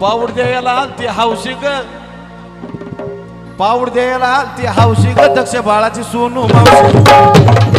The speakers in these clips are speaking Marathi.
पाऊड द्यायला ती हौशी ग पाऊड द्यायला ती हौशी ग दक्ष बाळाची सोनू मावशी.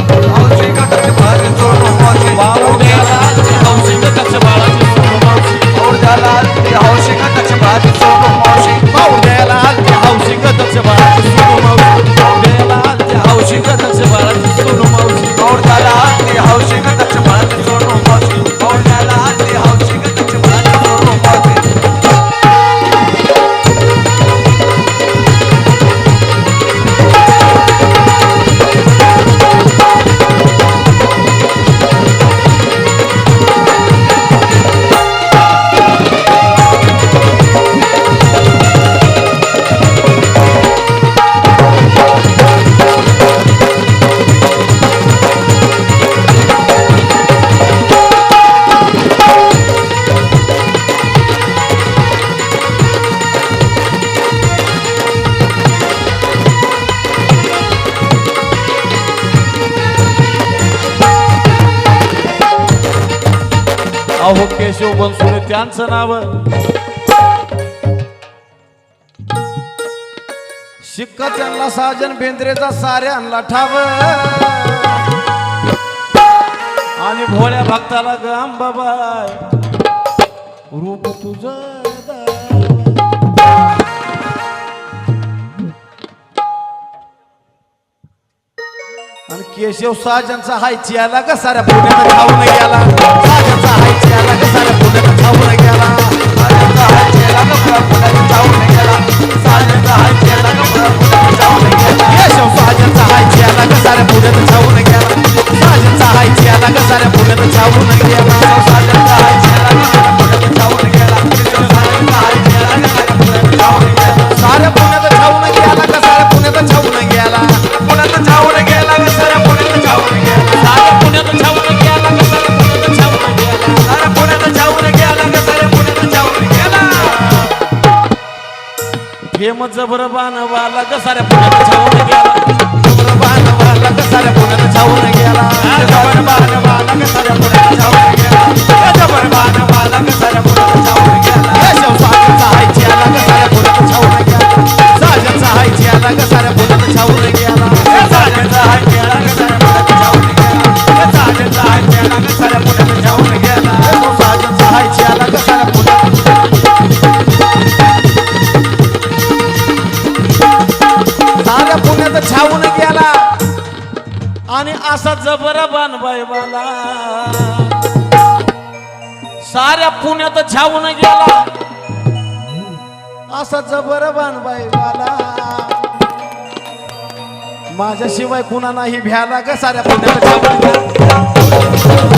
अहो केशव बनसुरे त्यांचं नाव. शिक्का त्यांना साजन बेंद्रेचा साऱ्यांना ठाव. आणि भोळ्या भक्ताला गम बाबा रूप तुझं केशव साजनचा हाय आला का साऱ्या पुण्यात खाऊन गेला. साजनचा हाय चियाला का साऱ्या पुण्यात खाऊन गेला. साजनचा हायची आला का साऱ्या पुण्यात खाऊन गेला. साजनचा हाय चियाला का पुण्यात खाऊन गेला. केशव साजनचा हाय चियाला का साऱ्या पुण्यात खाऊन गेला. हाय चियाला का साऱ्या पुण्यात खाऊन गेला. जबर बाणवाला वाला साऱ्या पुण्यात छावून गेला. असा जबर बानबाई मला साऱ्या पुण्यात छावून गेला. असा जबर बानबाई बाला माझ्याशिवाय कुणा नाही भ्याला ग साऱ्या पुण्यात. छावून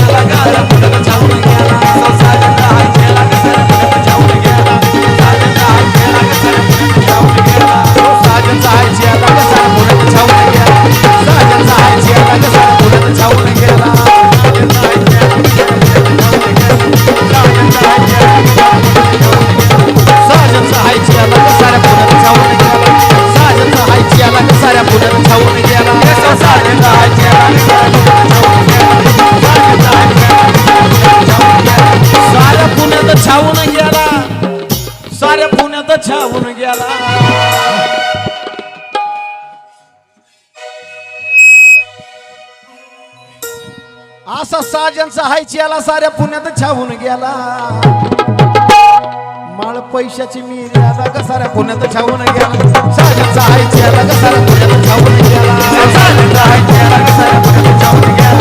धावून गेला. साऱ्या पुण्यात छावून गेला. असा साजन सहायची आला साऱ्या पुण्यात छावून गेला. माळ पैशाची मी आला ग साऱ्या पुण्यात छावून गेला. साजन सहायची आला ग साऱ्या पुण्यात छावून गेला. साजन सहायची आला ग साऱ्या पुण्यात छावून गेला.